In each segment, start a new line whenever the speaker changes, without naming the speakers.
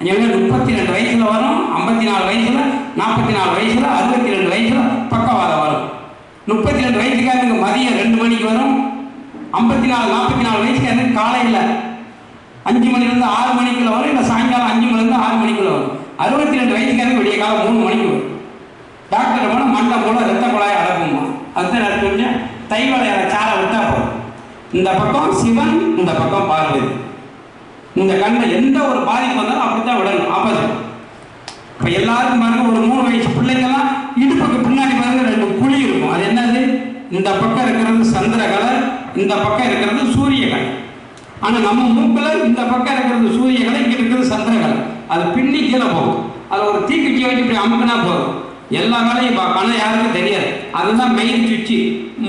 எங்க முப்பத்தி ரெண்டு வயசில் வரும் ஐம்பத்தி நாலு வயசில் நாற்பத்தி நாலு வயசில் அறுபத்தி ரெண்டு வயசில் பக்கவாதம் வரும். முப்பத்தி ரெண்டு வயசுக்காரங்க மதியம் ரெண்டு மணிக்கு வரும் ஐம்பத்தி நாலு நாற்பத்தி நாலு வயசுக்காரங்க காலையில் அஞ்சு மணிலேருந்து ஆறு மணிக்குள்ள வரும் இல்லை சாயங்காலம் அஞ்சு மணிலேருந்து ஆறு மணிக்குள்ள வரும். அறுபத்தி ரெண்டு வயசுக்காரங்க விடிய காலம் மூணு மணிக்கு வரும். டாக்டர் போனால் மண்டை போல ரத்த குழாய் அடக்குமா அதுதான் நான் சொன்னேன் தைவளையார சாரை விட்டா போதும். இந்த பக்கம் சிவன் இந்த பக்கம் பார்வதி. இந்த கண்ணில் எந்த ஒரு பாதிப்பு வந்தாலும் அப்படித்தான் விடணும் ஆப்போசிட் இப்போ எல்லாருக்கும் பாருங்க ஒரு மூணு வயசு பிள்ளைங்கெல்லாம் இடுப்புக்கு பின்னாடி பாருங்க ரெண்டு குழி இருக்கும். அது என்னது? இந்த பக்கம் இருக்கிறது சந்திர கலர் இந்த பக்கம் இருக்கிறது சூரிய கலர். ஆனால் நம்ம மூக்கில் இந்த பக்கம் இருக்கிறது சூரிய கலை இங்கே இருக்கிறது சந்திர கலர். அது பின்னி கீழே போகும். அது ஒரு தீக்குச்சி வச்சு இப்படி அமுக்குனா போதும். எல்லா வேலையும் பார்க்கணும் யாருக்கும் தெரியாது. அதுதான் மெயின் சுவிட்சு.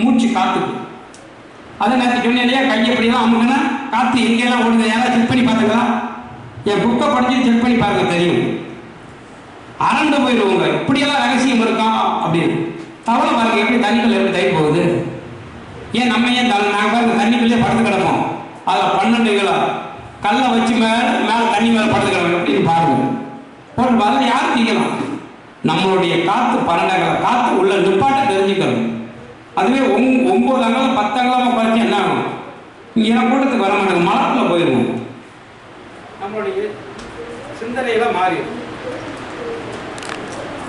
மூச்சு காத்துக்கு அதை நேற்று சொன்னேன் இல்லையா கையை இப்படி தான் அமுக்குனா காற்று எங்கெல்லாம் ஓடுது? யாராவது என் புக்கை படிச்சு செக் பண்ணி பாருங்க தெரியும். அரண்டு போயிடுவோங்க இப்படியெல்லாம் ரகசியம் இருக்கா? அப்படின்னு. தவளை பாருங்க எப்படி தண்ணிக்குள்ள எப்படி தை போகுது? ஏன் நம்ம ஏன் தலை நாங்கள் பாருங்க தண்ணிக்குள்ளே படுத்து கிடப்போம். அதில் பன்னெண்டு கிலோ கல்லை வச்சு மேலே மேலே தண்ணி மேலே படுத்து கிடக்கும் அப்படின்னு பாருங்க. போட்டு பாருங்க யார் தீக்கலாம் நம்மளுடைய காற்று பன்னெண்டு காற்று உள்ள நிப்பாட்ட தெரிஞ்சுக்கணும். அதுவே ஒம் ஒம்பது அங்கலம் பத்து அங்கலமாக குறைச்சி என்ன ஆகும்? இங்கே கூட்டத்துக்கு வர மாட்டாங்க. மலத்தில் போயிடுவோம் நம்மளுடைய சிந்தனையில மாறிடும்